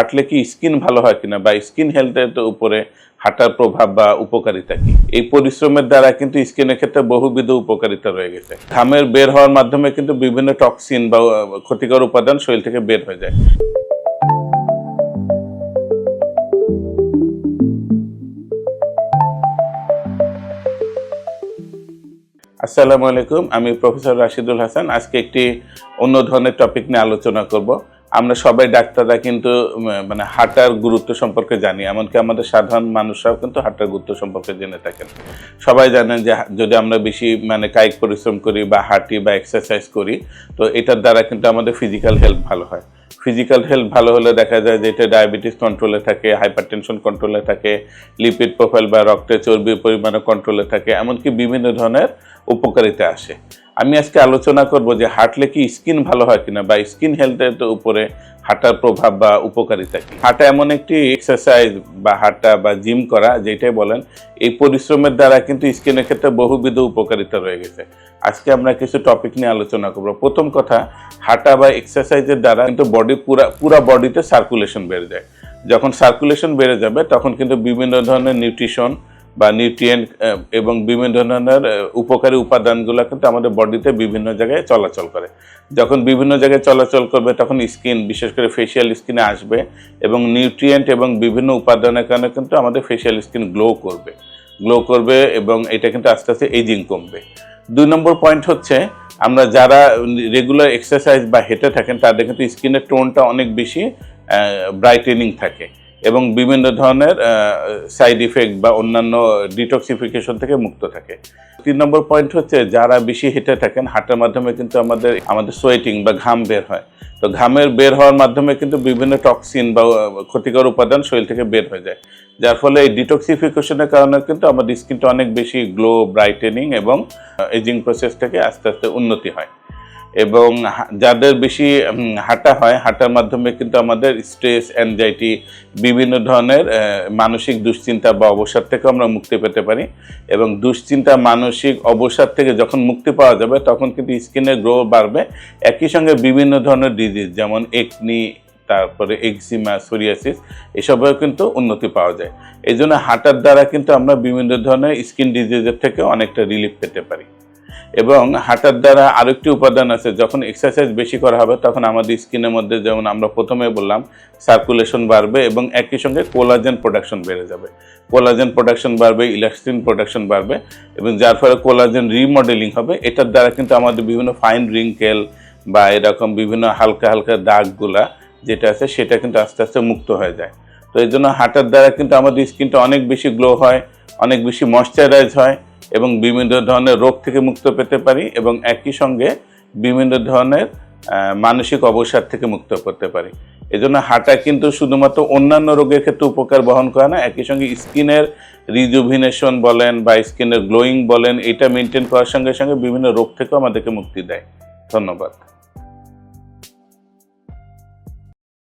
হাঁটলে কি স্কিন ভালো হয় কিনা বা স্কিন হেলথের উপরে হাঁটার প্রভাব বা উপকারিতা কি? এই পরিশ্রমের দ্বারা কিন্তু স্কিনের ক্ষেত্রে বহুবিধ উপকারিতা রয়ে গেছে। ঘামের বের হওয়ার মাধ্যমে কিন্তু বিভিন্ন টক্সিন বা ক্ষতিকর উপাদান শরীর থেকে বের হয়ে যায়। আসসালামু আলাইকুম, আমি প্রফেসর রাশিদুল হাসান। আজকে একটি অন্য ধরনের টপিক নিয়ে আলোচনা করব। আমরা সবাই ডাক্তাররা কিন্তু মানে হাঁটার গুরুত্ব সম্পর্কে জানি, এমনকি আমাদের সাধারণ মানুষরাও কিন্তু হাঁটার গুরুত্ব সম্পর্কে জেনে থাকেন। সবাই জানেন যে যদি আমরা বেশি মানে কায়িক পরিশ্রম করি বা হাঁটি বা এক্সারসাইজ করি, তো এটার দ্বারা কিন্তু আমাদের ফিজিক্যাল হেলথ ভালো হয়। ফিজিক্যাল হেলথ ভালো হলে দেখা যায় যে এটা ডায়াবেটিস কন্ট্রোলে থাকে হাইপারটেনশন কন্ট্রোলে থাকে লিপিড প্রোফাইল বা রক্তের চর্বির পরিমাণও কন্ট্রোলে থাকে, এমনকি বিভিন্ন ধরনের উপকারিতা আসে। আমি আজকে আলোচনা করব যে হাঁটলে কি স্কিন ভালো হয় কিনা বা স্কিন হেলথের উপরে হাঁটার প্রভাব বা উপকারিতা কি? হাঁটা এমন একটি এক্সারসাইজ বা হাঁটা বা জিম করা যেটাই বলেন, এই পরিশ্রমের দ্বারা কিন্তু স্কিনের ক্ষেত্রে বহুবিধ উপকারিতা রয়ে গেছে। আজকে আমরা কিছু টপিক নিয়ে আলোচনা করব। প্রথম কথা, হাঁটা বা এক্সারসাইজের দ্বারা কিন্তু বডি পুরা পুরা বডিতে সার্কুলেশন বেড়ে যায়। যখন সার্কুলেশন বেড়ে যাবে, তখন কিন্তু বিভিন্ন ধরনের নিউট্রিশন বা নিউট্রিয়েন্ট এবং বিভিন্ন ধরনের উপকারী উপাদানগুলো কিন্তু আমাদের বডিতে বিভিন্ন জায়গায় চলাচল করে। যখন বিভিন্ন জায়গায় চলাচল করবে, তখন স্কিন বিশেষ করে ফেসিয়াল স্কিনে আসবে এবং নিউট্রিয়েন্ট এবং বিভিন্ন উপাদানের কারণে কিন্তু আমাদের ফেসিয়াল স্কিন গ্লো করবে। গ্লো করবে এবং এটা কিন্তু আস্তে আস্তে এজিং কমবে। দুই নম্বর পয়েন্ট হচ্ছে, আমরা যারা রেগুলার এক্সারসাইজ বা হেঁটে থাকেন, তাদের কিন্তু স্কিনের টোনটা অনেক বেশি ব্রাইটেনিং থাকে। এবং বিভিন্ন ধরনের সাইড ইফেক্ট বা অন্যান্য ডিটক্সিফিকেশন থেকে মুক্ত থাকে। তিন নম্বর পয়েন্ট হচ্ছে যারা বেশি হেঁটে থাকেন, হাঁটার মাধ্যমে কিন্তু আমাদের আমাদের সোয়েটিং বা ঘাম বের হয়। তো ঘামের বের হওয়ার মাধ্যমে কিন্তু বিভিন্ন টক্সিন বা ক্ষতিকর উপাদান শরীর থেকে বের হয়ে যায়। যার ফলে এই ডিটক্সিফিকেশনের কারণে কিন্তু আমাদের স্কিনটা অনেক বেশি গ্লো ব্রাইটেনিং এবং এজিং প্রসেস থেকে আস্তে আস্তে উন্নতি হয়। এবং যাদের বেশি হাঁটা হয়, হাঁটার মাধ্যমে কিন্তু আমাদের স্ট্রেস অ্যাংজাইটি বিভিন্ন ধরনের মানসিক দুশ্চিন্তা বা অবসাদ থেকে আমরা মুক্তি পেতে পারি এবং দুশ্চিন্তা, মানসিক অবসাদ থেকে যখন মুক্তি পাওয়া যাবে, তখন কিন্তু স্কিনের গ্রো বাড়বে। একই সঙ্গে বিভিন্ন ধরনের ডিজিজ যেমন একনি তারপরে এক্সিমা সোরিয়াসিস এসবেও কিন্তু উন্নতি পাওয়া যায়। এই জন্য হাঁটার দ্বারা কিন্তু আমরা বিভিন্ন ধরনের স্কিন ডিজিজের থেকে অনেকটা রিলিফ পেতে পারি। এবং হাঁটার দ্বারা আরেকটি উপাদান আছে, যখন এক্সারসাইজ বেশি করা হবে, তখন আমাদের স্কিনের মধ্যে যেমন আমরা প্রথমে বললাম সার্কুলেশন বাড়বে এবং একই সঙ্গে কোলাজেন প্রোডাকশন বেড়ে যাবে। কোলাজেন প্রোডাকশন বাড়বে ইলাস্টিন প্রোডাকশন বাড়বে এবং যার ফলে কোলাজেন রিমডেলিং হবে। এটার দ্বারা কিন্তু আমাদের বিভিন্ন ফাইন রিঙ্কেল বা এরকম বিভিন্ন হালকা হালকা দাগগুলা যেটা আছে, সেটা কিন্তু আস্তে আস্তে মুক্ত হয়ে যায়। তো এই জন্য হাঁটার দ্বারা কিন্তু আমাদের স্কিনটা অনেক বেশি গ্লো হয়, অনেক বেশি ময়শ্চারাইজ হয়। এবং বিভিন্ন ধরনের রোগ থেকে মুক্ত পেতে পারি এবং একই সঙ্গে বিভিন্ন ধরনের মানসিক অবসাদ থেকে মুক্ত করতে পারি। এজন্য হাঁটা কিন্তু শুধুমাত্র অন্যান্য রোগের ক্ষেত্রে উপকার বহন করে না, একই সঙ্গে স্কিনের রিজুভিনেশন বলেন বা স্কিনের গ্লোয়িং বলেন, এটা মেনটেন করার সঙ্গে সঙ্গে বিভিন্ন রোগ থেকেও আমাদেরকে মুক্তি দেয়। ধন্যবাদ।